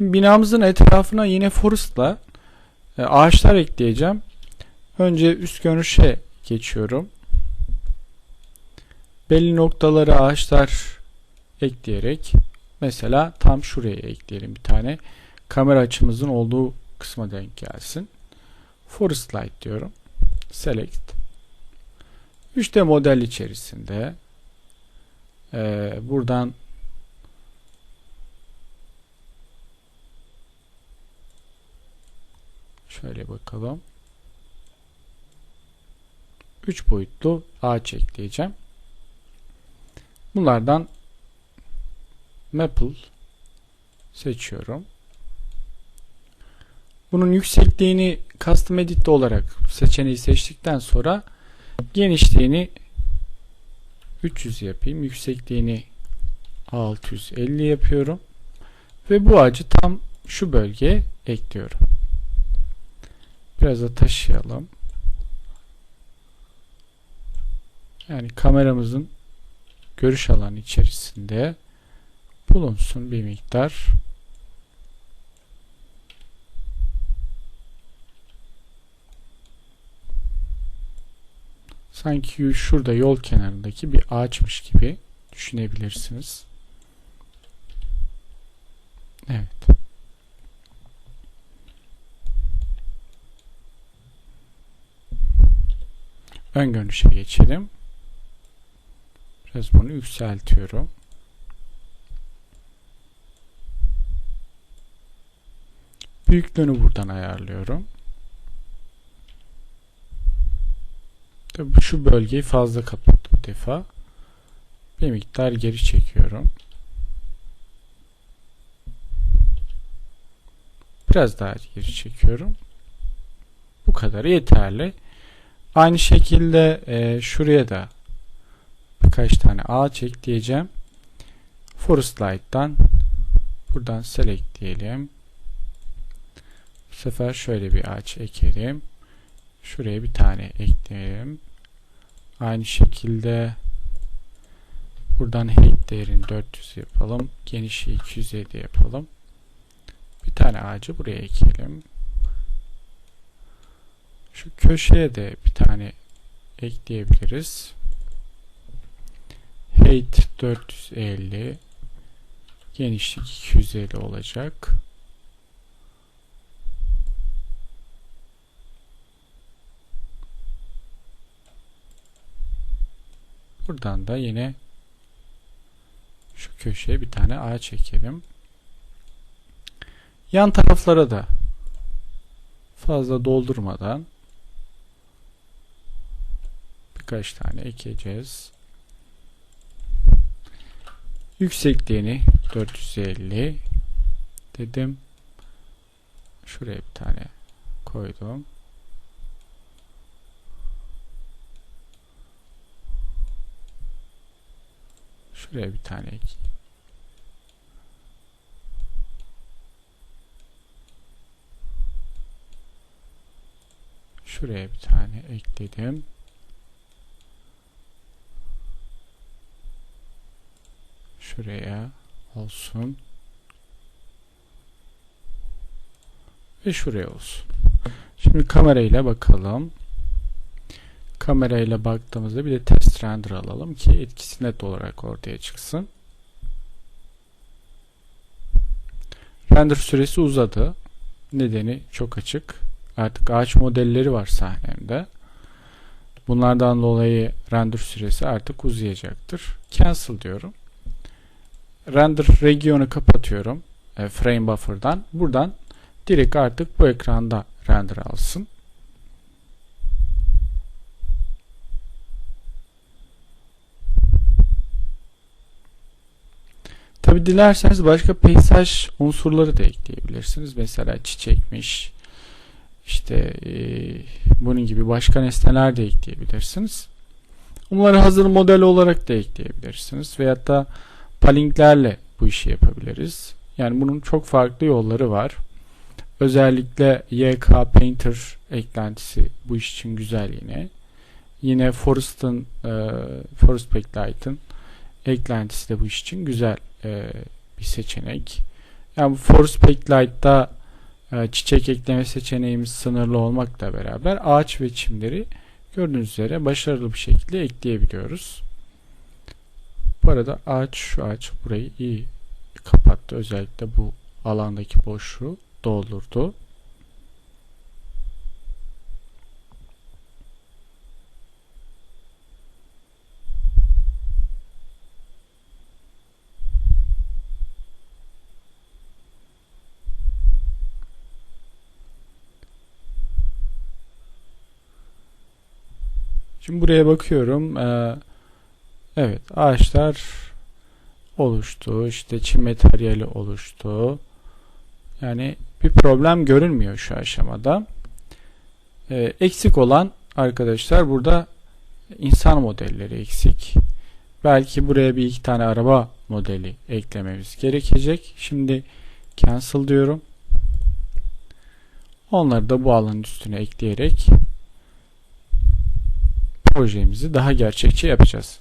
Şimdi binamızın etrafına yine forest'la e, ağaçlar ekleyeceğim. Önce üst görünüşe geçiyorum. Belli noktaları ağaçlar ekleyerek mesela tam şuraya ekleyelim bir tane. Kamera açımızın olduğu kısma denk gelsin. Forest Light diyorum. Select. 3D model içerisinde e, buradan şöyle bakalım. 3 boyutlu ağaç ekleyeceğim. Bunlardan Maple seçiyorum. Bunun yüksekliğini Custom Edit olarak seçeneği seçtikten sonra genişliğini 300 yapayım. Yüksekliğini 650 yapıyorum. Ve bu ağacı tam şu bölgeye ekliyorum. Biraz da taşıyalım. Yani kameramızın görüş alanı içerisinde bulunsun bir miktar. Sanki şurada yol kenarındaki bir ağaçmış gibi düşünebilirsiniz. Evet. Ön görünüşe geçelim. Biraz bunu yükseltiyorum. Büyüklüğünü buradan ayarlıyorum. Tabii şu bölgeyi fazla kapattı bu defa. Bir miktar geri çekiyorum. Biraz daha geri çekiyorum. Bu kadar yeterli. Aynı şekilde e, şuraya da birkaç tane ağaç ekleyeceğim. Forest Light'tan buradan select diyelim. Bu sefer şöyle bir ağaç ekelim. Şuraya bir tane ekleyelim. Aynı şekilde buradan height değerini 400 yapalım. Genişliği 250 yapalım. Bir tane ağacı buraya ekelim. Şu köşeye de bir tane ekleyebiliriz. Height 450 genişlik 250 olacak. Buradan da yine şu köşeye bir tane ağaç ekelim. Yan taraflara da fazla doldurmadan birkaç tane ekeceğiz. Yüksekliğini 450 dedim. Şuraya bir tane koydum. Şuraya bir tane ek. Şuraya bir tane ekledim. Şuraya olsun. Ve şuraya olsun. Şimdi kamerayla bakalım. Kamerayla baktığımızda bir de test render alalım ki etkisi net olarak ortaya çıksın. Render süresi uzadı. Nedeni çok açık. Artık ağaç modelleri var sahnemde. Bunlardan dolayı render süresi artık uzayacaktır. Cancel diyorum. Render regionu kapatıyorum. E, frame buffer'dan. Buradan direkt artık bu ekranda render alsın. Tabi dilerseniz başka peysaj unsurları da ekleyebilirsiniz. Mesela çiçekmiş, işte e, bunun gibi başka nesneler de ekleyebilirsiniz. Bunları hazır model olarak da ekleyebilirsiniz. Veyahut da palinklerle bu işi yapabiliriz. Yani bunun çok farklı yolları var. Özellikle YK Painter eklentisi bu iş için güzel yine. Yine Forest'ın e, Forest Backlight'ın eklentisi de bu iş için güzel e, bir seçenek. Yani Force Backlight'ta e, çiçek ekleme seçeneğimiz sınırlı olmakla beraber ağaç ve çimleri gördüğünüz üzere başarılı bir şekilde ekleyebiliyoruz. Bu arada ağaç şu ağaç burayı iyi kapattı. Özellikle bu alandaki boşluğu doldurdu. Şimdi buraya bakıyorum. Ee, evet ağaçlar oluştu. İşte çim materyali oluştu. Yani bir problem görünmüyor şu aşamada. Ee, eksik olan arkadaşlar burada insan modelleri eksik. Belki buraya bir iki tane araba modeli eklememiz gerekecek. Şimdi cancel diyorum. Onları da bu alanın üstüne ekleyerek projemizi daha gerçekçi yapacağız.